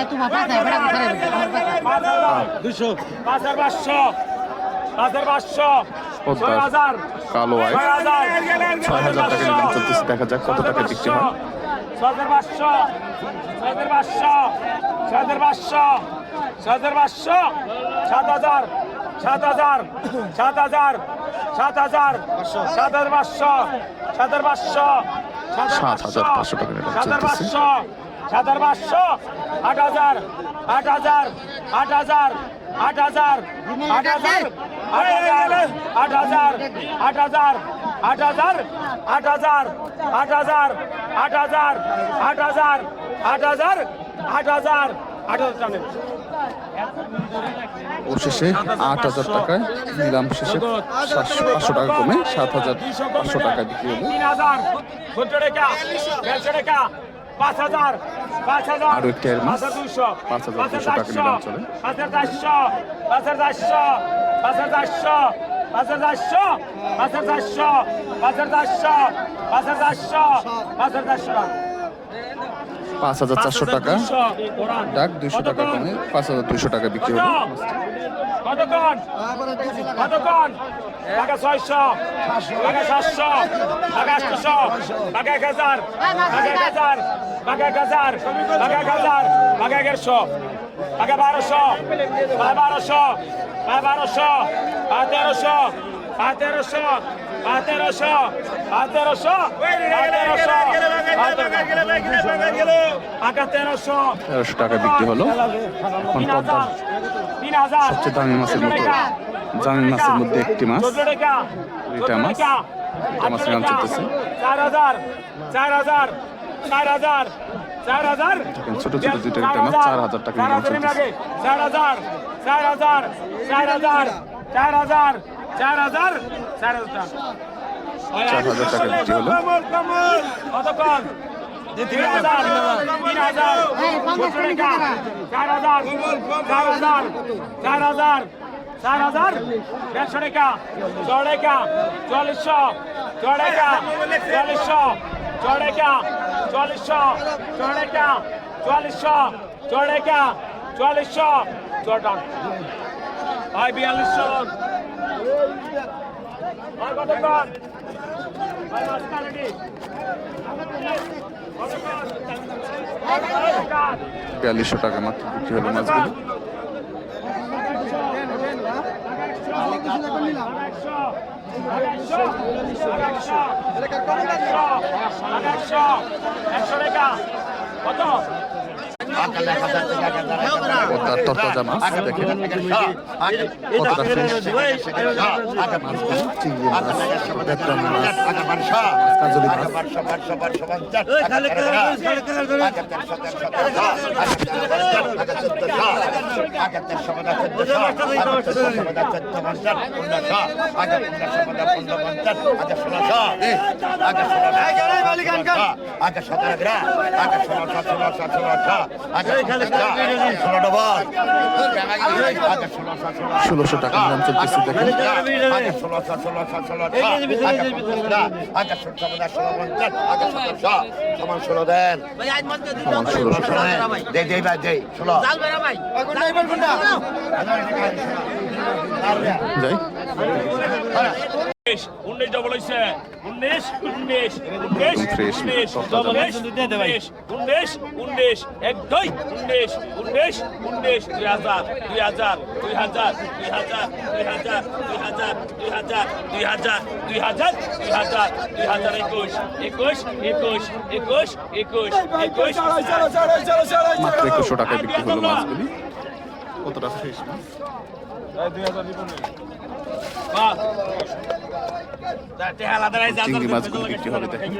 এত মাথা দেয় বড় পাঁচ হাজার দুশো পাঁচ হাজার পাঁচশো পাঁচ হাজার পাঁচশো ছয় হাজার কালো আয় হাজার ছয় হাজার টাকা নিলাম চলতেছে দেখা যাক কত টাকা বিক্রি হয় ছয় হাজার পাঁচশো ছয় হাজার পাঁচশো ছয় হাজার পাঁচশো ছয় হাজার পাঁচশো সাত হাজার সাত হাজার সাত হাজার সাত হাজার সাত হাজার পাঁচশো সাত হাজার পাঁচশো সাত হাজার পাঁচশো টাকা নিলাম চলতেছে পাঁচশো সাত হাজার পাঁচশো আট হাজার আট হাজার আট হাজার আট হাজার আট হাজার আট হাজার আট হাজার আট হাজার আট হাজার আট হাজার আট হাজার আট হাজার আট হাজার আট হাজার আট হাজার অবশেষে আট হাজার টাকায় নিলাম শেষে পাঁচশো টাকা কমে সাত হাজার পাঁচশো টাকা বিক্রি হলো আরও একটি পাঁচ হাজার দুশো টাকা নিলাম চলে পাঁচ হাজার চারশো পাঁচ হাজার চারশো পাঁচ হাজার পাঁচ হাজার চারশো টাকা। ডাক দুইশো টাকা কমে পাঁচ হাজার দুইশো টাকা বিক্রি হলো কতক্ষণ কতক্ষণ টাকা ছয়শো টাকা সাতশো টাকা আটশো টাকা এক হাজার টাকা এক হাজার টাকা এক হাজার টাকা এক হাজার টাকা এগারোশো টাকা বারোশো টাকা বারোশো টাকা বারোশো টাকা তেরোশো টাকা তেরোশো তেরোশো। টাকা তেরোশো বিক্রি হলো। সবচেয়ে দামি মাছের মতো দামি মাছের মধ্যে একটি মাছ। রিটা মাছ। রিটা মাছের দাম চলতেছে। চার হাজার। চার হাজার। চার হাজার। চার হাজার। দেখেন, ছোট ছোট দুইটা রিটা মাছ, চার হাজার টাকা চার হাজার। চার হাজার। চার হাজার। চার হাজার। চার হাজার চার হাজার চার হাজার টাকা বিক্রি হলো। কতক্ষণ? তিন হাজার। তিন হাজার টাকা। চার হাজার চার হাজার চার হাজার চার হাজার। দেড়শো টাকা টাকা চল্লিশশো টাকা চল্লিশশো টাকা চল্লিশশো টাকা চল্লিশশো টাকা চল্লিশশো ছয় ভাই বিয়াল্লিশশো। বিয়াল্লিশশো টাকা মাত্র বিক্রি হলো মাছগুলো কত পদ্মার তরতাজা মাছ দেখেন কতটা ফ্রেশ চিংড়ি মাছ বেতরাম মাছ কাজলি মাছ আগে সতেরো গ্রাম আগে ষোলো ষোলো ষোলো আগে ষোলো ডবল আগে ষোলো ষোলো ষোলোশো টাকা দাম চলতেছে দেখেন আগে ষোলোশো ষোলোশো ষোলো আগে আগে ষোলো ষোলো পঞ্চাশ আগে সতেরোশো সমান ষোলো দেন সমান ষোলোশো টাকা। দে দে ভাই দে ষোলো। যাই। উনিশ ডবল হয়েছে উনিশ উনিশ উনিশ উনিশ উনিশ উনিশ উনিশ এক দুই উনিশ উনিশ উনিশ দুই হাজার দুই হাজার দুই হাজার দুই হাজার দুই হাজার দুই হাজার দুই হাজার দুই হাজার দুই হাজার দুই হাজার দুই হাজার একুশ একুশ একুশ একুশ একুশ একুশ মাত্র একুশশো টাকায় বিক্রি হলো মাছগুলি কতটা ফ্রেশ মাছ বাহ তে আলাদা রাইজ চিংড়ি মাছগুলো বিক্রি হবে দেখেন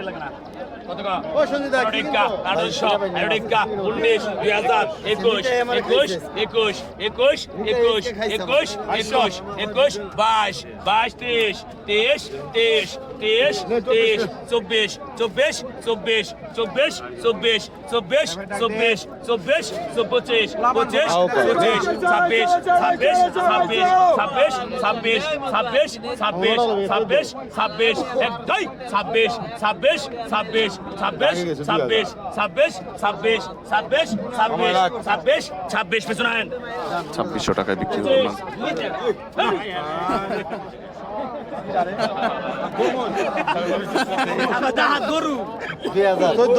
উনিশ দুই হাজার একুশ একুশ একুশ একুশ একুশ একুশ একুশ একুশ বাইশ বাইশ তেইশ তেইশ তেইশ তেইশ তেইশ চব্বিশ চব্বিশ চব্বিশ চব্বিশ চব্বিশ চব্বিশ চব্বিশ চব্বিশ পঁচিশ পঁচিশ পঁচিশ ছাব্বিশ ছাব্বিশ ছাব্বিশ ছাব্বিশ ছাব্বিশ ছাব্বিশ ছাব্বিশ ছাব্বিশ ছাব্বিশ একটাই ছাব্বিশ ছাব্বিশ ছাব্বিশ ছাব্বিশ ছাব্বিশ ছাব্বিশ ছাব্বিশ ছাব্বিশ ছাব্বিশ ছাব্বিশ ছাব্বিশ পিছনে ছাব্বিশশো টাকায় বিক্রি মাছ গরু দুই হাজার চোদ্দ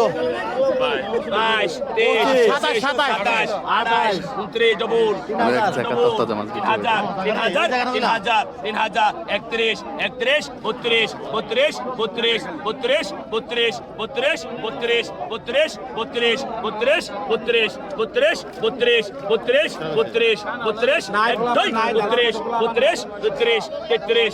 একত্রিশ একত্রিশ বত্রিশ বত্রিশ বত্রিশ বত্রিশ বত্রিশ বত্রিশ বত্রিশ বত্রিশ বত্রিশ বত্রিশ বত্রিশ বত্রিশ বত্রিশ বত্রিশ বত্রিশ বত্রিশ বত্রিশ বত্রিশ বত্রিশ তেত্রিশ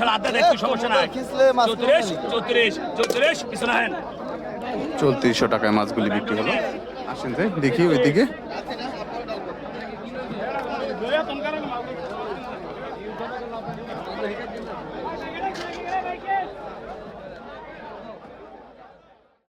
সাড়ে আধা দেখ তুই সমস্যা নাই। চৌত্রিশ চৌত্রিশ চৌত্রিশ পিছনে হেন চৌত্রিশশো টাকায় মাছগুলি বিক্রি হলো আসেন দেখি ওইদিকে।